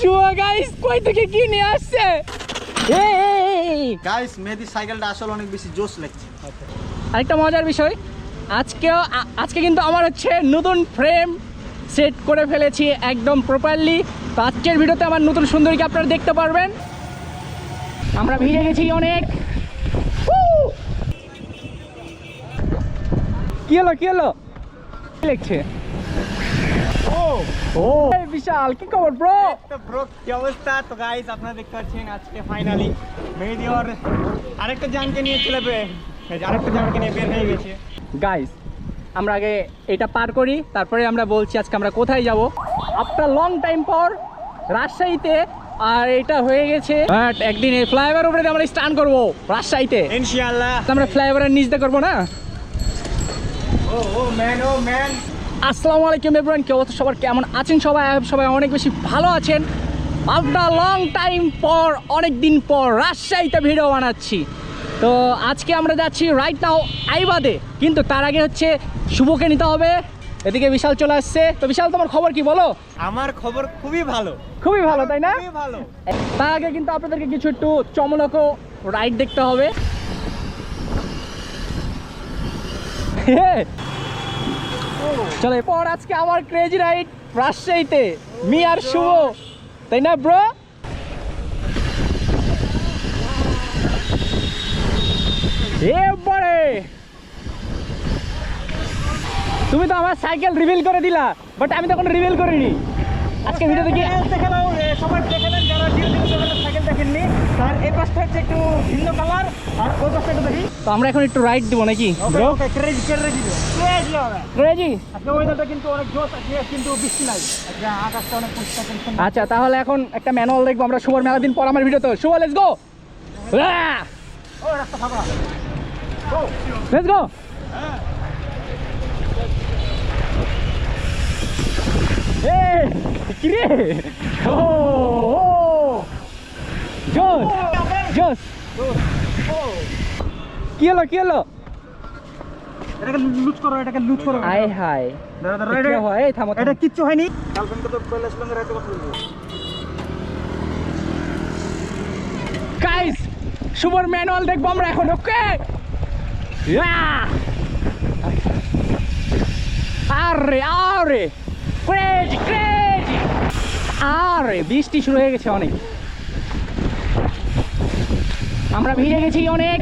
শুয়া গাইস কই থেকে কি নিয়ে আসছে গাইস মেহেদি সাইকেলটা আসলে অনেক বেশি জোশ লাগছে। আরেকটা মজার বিষয় আজকেও আজকে কিন্তু আমার হচ্ছে নতুন ফ্রেম সেট করে ফেলেছি একদম প্রপারলি তো আজকের ভিডিওতে আমার নতুন সুন্দরীকে আপনারা দেখতে পারবেন। আমরা ভিজে গেছি অনেক! কি হলো কি হলো? কি লিখছে? ও এই বিশাল কি খবর ব্রো তো ব্রো কি অবস্থা? তো গাইস আপনারা দেখতে পাচ্ছেন আজকে ফাইনালি মেহেদি ওর আরেকটা জানকে নিয়ে আরেকটা জানকে বের হয়ে গেছে। গাইস আমরা আগে এটা পার করি তারপরে আমরা বলছি আজকে আমরা কোথায় যাব। আফটার লং টাইম পর রাজশাহীতে আর এটা হয়ে গেছে বাট একদিন এই ফ্লাইওভার উপরে আমরা স্টান করব রাজশাহীতে। ইনশাআল্লাহ। আমরা ফ্লাইওভারের নিচ দিয়ে করব না? ও ও ম্যান ও ম্যান আসসালামু আলাইকুম এভরিওয়ান কি অবস্থা? সবার কেমন আছেন সবাই? সবাই অনেক বেশি ভালো আছেন। আফটার লং টাইম পর অনেক দিন পর রাজশাহীতে ভিডিও বানাচ্ছি। তো আজকে আমরা যাচ্ছি রাইট নাও আইবাদে। কিন্তু তার আগে হচ্ছে শুভকে নিতে হবে। এদিকে বিশাল চলে আসছে। তো বিশাল তোমার খবর কি বলো? আমার খবর খুবই ভালো। খুবই ভালো তাই না? ভালো। তার আগে কিন্তু আপনাদেরকে কিছু একটু চমলক রাইড দেখতে হবে। চলো, এরপর আজকে আমার ক্রেজি রাইড রাজশাহীতে। মি আর শুভ, তাই না ব্রো এবারে তুমি তো আমার সাইকেল রিভিল করে দিলা বাট আমি তো কোনো রিভিল করিনি। আজকে ভিডিও দেখি সবাই দেখে নেন যারা সাইকেল দেখেননি। তার এই পাশটা হচ্ছে একটু ভিন্ন কালার আর ওই পাশটা একটু দেখি। তো আমরা এখন একটু রাইড দিব নাকি? আচ্ছা তাহলে এখন একটা ম্যানুয়াল দেখব আমরা শুভর মেলা দিন পর আমার ভিডিও তো শুভ লেটস গো লেটস গো রে? ও জোস জোস কি হলো কি হলো? এটাকে লুজ করো এটাকে লুজ করো। আয় হাই। দাঁড়া, দাঁড়া, এটা এটা- হয় এই থামো এটা কিচ্ছু হয়নি। গার্লফ্রেন্ডকে তো কৈলাস লঙ্গের হাতে কথা বলব। গাইস শুভর ম্যানুয়াল দেখব আমরা এখন ওকে আরে আরে। ক্রেজি ক্রেজি আরে বৃষ্টি শুরু হয়ে গেছে অনেক। আমরা ভিজে গেছি অনেক।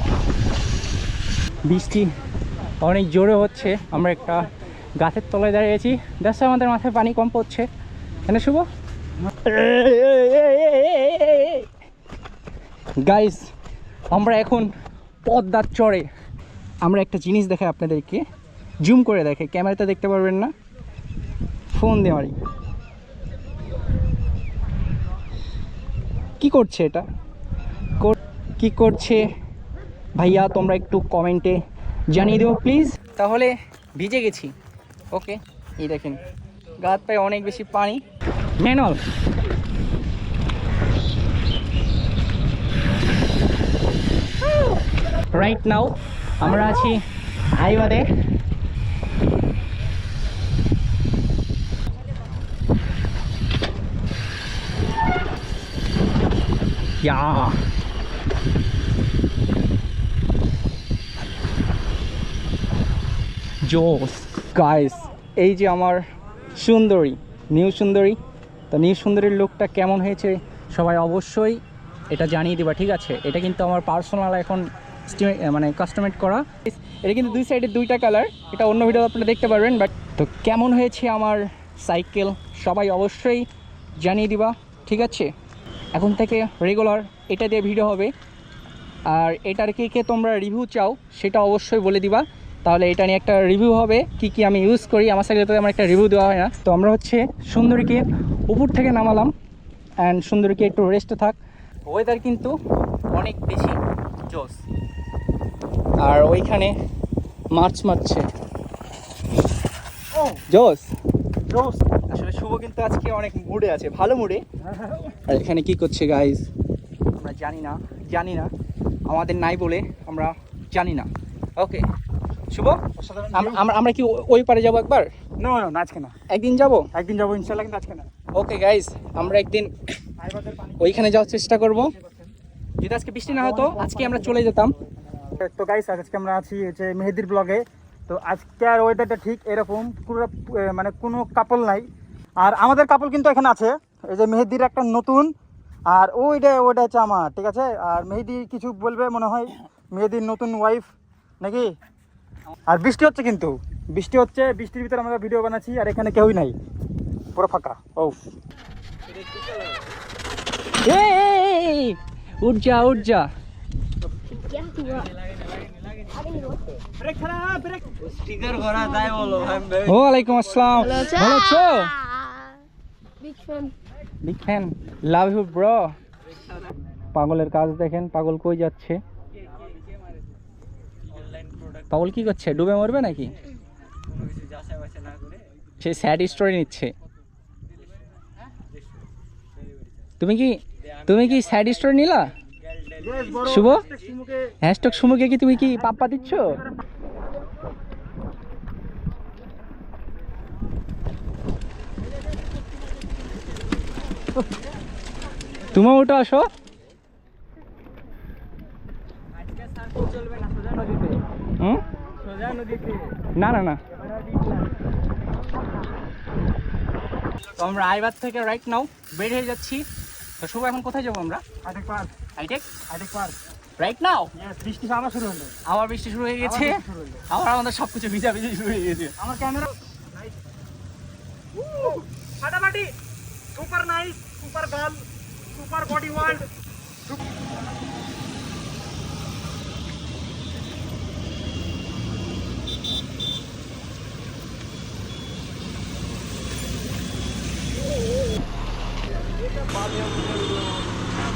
বাবা বৃষ্টি অনেক জোরে হচ্ছে। আমরা একটা গাছের তলায় দাঁড়িয়েছি। দেখছ আমাদের মাথায় পানি কম পড়ছে। কেন শুভ? গাইস আমরা এখন পদ্মার চড়ে আমরা একটা জিনিস দেখাই আপনাদেরকে। জুম করে দেখে। ক্যামেরাতে দেখতে পারবেন না। ফোন মারি। কি করছে এটা? কি করছে? ভাইয়া তোমরা একটু কমেন্টে জানিয়ে দেবো প্লিজ তাহলে ভিজে গেছি। ওকে এই দেখেন। গাত পায়ে অনেক বেশি পানি। ম্যানল রাইট নাও আমরা আছি হাইওয়াতে। Yeah. জোস গাইস এই যে আমার সুন্দরী, নিউ সুন্দরী, তো নিউ সুন্দরীর লুকটা কেমন হয়েছে সবাই অবশ্যই এটা জানিয়ে দিবা, ঠিক আছে? এটা কিন্তু আমার পার্সোনাল এখন মানে কাস্টমাইজ করা। এটা কিন্তু দুই সাইডে দুইটা কালার এটা অন্য ভিডিও আপনারা দেখতে পারবেন বাট তো কেমন হয়েছে আমার সাইকেল সবাই অবশ্যই জানিয়ে দিবা, ঠিক আছে? এখন থেকে রেগুলার এটা দিয়ে ভিডিও হবে। আর এটার কে কে তোমরা রিভিউ চাও, সেটা অবশ্যই বলে দিবা। তাহলে এটা নিয়ে একটা রিভিউ হবে কি কি আমি ইউজ করি আমার সাথে তো আমার একটা রিভিউ দেওয়া হয় না। তো আমরা হচ্ছে সুন্দরীকে উপর থেকে নামালাম অ্যান্ড সুন্দরীকে একটু রেস্টে থাক। ওয়েদার কিন্তু অনেক বেশি জোস আর ওইখানে মাছ মারছে। ও জোস জোশ! আসলে শুভ কিন্তু আজকে অনেক মুডে আছে ভালো মুডে আর এখানে কি করছে গাইজ আমরা জানি না জানি না। আমাদের নাই বলে আমরা জানি না। ওকে শুভ? আমরা কি ওই পারে যাব একবার? নো নো আজকে না। একদিন যাব? একদিন যাব ইনশাল্লাহ কিন্তু আজকে না। ওকে গাইজ আমরা একদিন ওইখানে যাওয়ার চেষ্টা করব। যদি আজকে বৃষ্টি না হতো আজকে আমরা চলে যেতাম। তো গাইস আজকে আমরা আছি যে মেহেদির ব্লগে তো আজকে আর ওয়েদারটা ঠিক এরকম পুরো মানে কোনো কাপল নাই। আর আমাদের কাপল কিন্তু এখানে আছে। এই যে মেহেদির একটা নতুন আর ওইটা ওইটা হচ্ছে আমার ঠিক আছে? আর মেহেদি কিছু বলবে মনে হয়? মেহেদির নতুন ওয়াইফ নাকি? আর বৃষ্টি হচ্ছে কিন্তু। বৃষ্টি হচ্ছে বৃষ্টির ভিতরে আমরা ভিডিও বানাচ্ছি আর এখানে কেউই নাই। পুরো ফাঁকা। ও উঠ যা পাগলের কাজ দেখেন পাগল কই যাচ্ছে? পাগল কি করছে? ডুবে মরবে নাকি? সে স্যাড স্টোরি নিচ্ছে। তুমি কি তুমি কি স্যাড স্টোরি নিলা? শুভ? হ্যাশট্যাগ সুমুকে কি তুমি কি পাপ্পা দিচ্ছ? তুমি ওটা আসো। না না না। তো আমরা আইবার থেকে রাইট নাও বের হয়ে যাচ্ছি। তো শুভ এখন কোথায় যাব আমরা? Hitech park hitech hitech park right now বৃষ্টি আবার শুরু হলো। আবার বৃষ্টি শুরু হয়ে গেছে। আবার বৃষ্টি শুরু হলো। আবার আমাদের ভিজা ভিজা শুরু হয়ে গেছে। আমার ক্যামেরা ফাটাফাটি। Super nice super girl super body world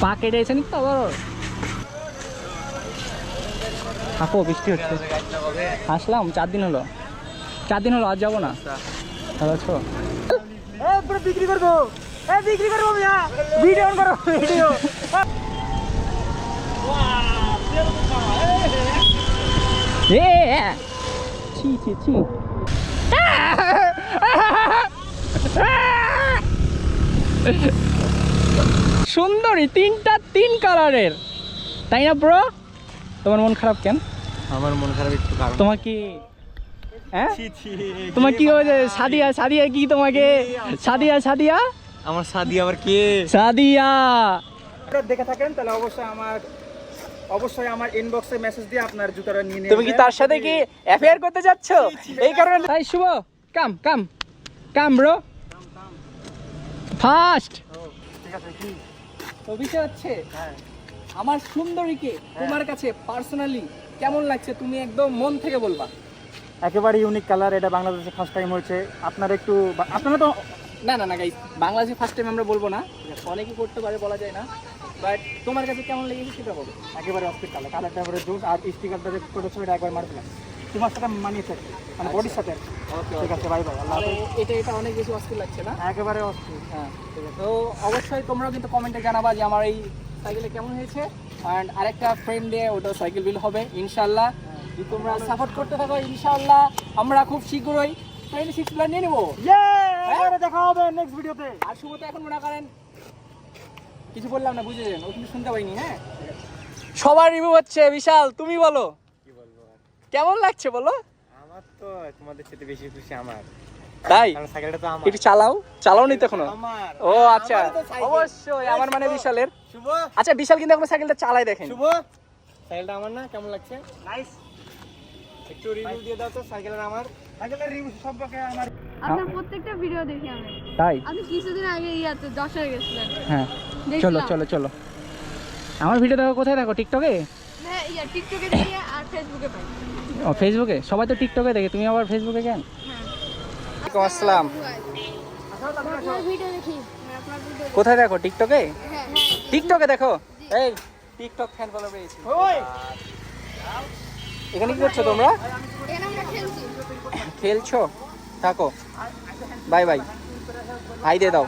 পা কেটে গেছে তো আবার? বৃষ্টি হচ্ছে। আসলাম চার দিন হলো। চার দিন হলো আজ যাব না। ভালো আছো? বিক্রি করব। বিক্রি করব ভিডিও করো ভিডিও। ছি ছি ছি। সুন্দরী তিনটা তিন কালারের। তাই না ব্রো তোমার মন খারাপ কেন? আমার মন খারাপ একটু কারণ তোমার কি হ্যাঁ? ছি ছি তোমার কি হয়েছে সাদিয়া সাদিয়া কি তোমাকে? সাদিয়া সাদিয়া? আমার শাদি আবার কে? সাদিয়া। দেখে থাকেন তাহলে অবশ্যই আমার অবশ্যই আমার ইনবক্সে মেসেজ দিয়ে আপনার জুতাটা নিয়ে নিয়ে তুমি কি তার সাথে কি অ্যাফেয়ার করতে যাচ্ছ? এই কারণে তাই শুভ কাম কাম কাম ব্রো ফাস্ট ঠিক আছে কি? তো বিষয় হচ্ছে হ্যাঁ। আমার সুন্দরীকে তোমার কাছে পার্সোনালি কেমন লাগছে তুমি একদম মন থেকে বলবা? একেবারে ইউনিক কালার এটা বাংলাদেশে ফার্স্ট টাইম হয়েছে। আপনার একটু আপনারা তো না না না গাইস বাংলাদেশে ফার্স্ট টাইম আমরা বলব না। অনেকেই করতে পারে বলা যায় না। বাট তোমার কাছে কেমন লেগেছে সেটা বলো। একেবারে অস্থির কালার কালারটা জোস আর স্টিকারটা যে করেছ এটা একবার মার ফেলাম তোমার সাথে মানিয়েছে আর মানে বডির সাথে আর কি। ঠিক আছে বাই বাই আল্লাহ এটা এটা অনেক বেশি অস্থির লাগছে না? একেবারে অস্থির হ্যাঁ। ঠিক আছে। তো অবশ্যই তোমরাও কিন্তু কমেন্টে জানাবা যে আমার এই সাইকেলে কেমন হয়েছে। অ্যান্ড আরেকটা ফ্রেন্ড দিয়ে ওটা সাইকেল বিল হবে ইনশাল্লাহ তোমরা সাপোর্ট করতে থাকো ইনশাল্লাহ আমরা খুব শীঘ্রই সিক্স প্ল্যান নিয়ে নেব। ইয়ে দেখা হবে নেক্সট ভিডিওতে আর শুভ তো এখন মনে করেন কিছু বললাম না বুঝে যান ও কিন্তু শুনতে পাইনি হ্যাঁ? সবার রিভিউ হচ্ছে বিশাল তুমি বলো। কেমন লাগছে বলো? আমার তো তোমাদের সাথে বেশি খুশি আমার। তাই? কারণ সাইকেলটা তো আমার। একটু চালাও চালাও নি তো এখনও? ও আচ্ছা। অবশ্যই আমার মানে বিশালের। শুভ। আচ্ছা বিশাল কিন্তু এখন সাইকেলটা চালাই দেখেন। শুভ। সাইকেলটা আমার না কেমন লাগছে? নাইস একটু রিভিউ দিয়ে দাও তো সাইকেলের আমার। সাইকেলের রিভিউ সম্পর্কে আমার। আপনার প্রত্যেকটা ভিডিও দেখি আমি। তাই? আপনি কিছুদিন আগে ইয়াতে যশোরে গেছিলেন হ্যাঁ চলো চলো চলো। আমার ভিডিও দেখো কোথায় দেখো? টিকটকে হ্যাঁ ইয়া টিকটকে দেখি আর ফেসবুকে পাই। ও ফেসবুকে সবাই তো টিকটকে দেখে। তুমি আবার ফেসবুকে কেন? হ্যাঁ আসসালাম। আপনার ভিডিও দেখি আপনার ভিডিও কোথায় দেখো? টিকটকে হ্যাঁ টিকটকে দেখো? এই টিকটক ফ্যান ফলো পেয়েছি। এখানে কি করছ তোমরা? এখানে আমরা খেলছি খেলছো? থাকো। Bye bye. হাই দিয়ে দাও।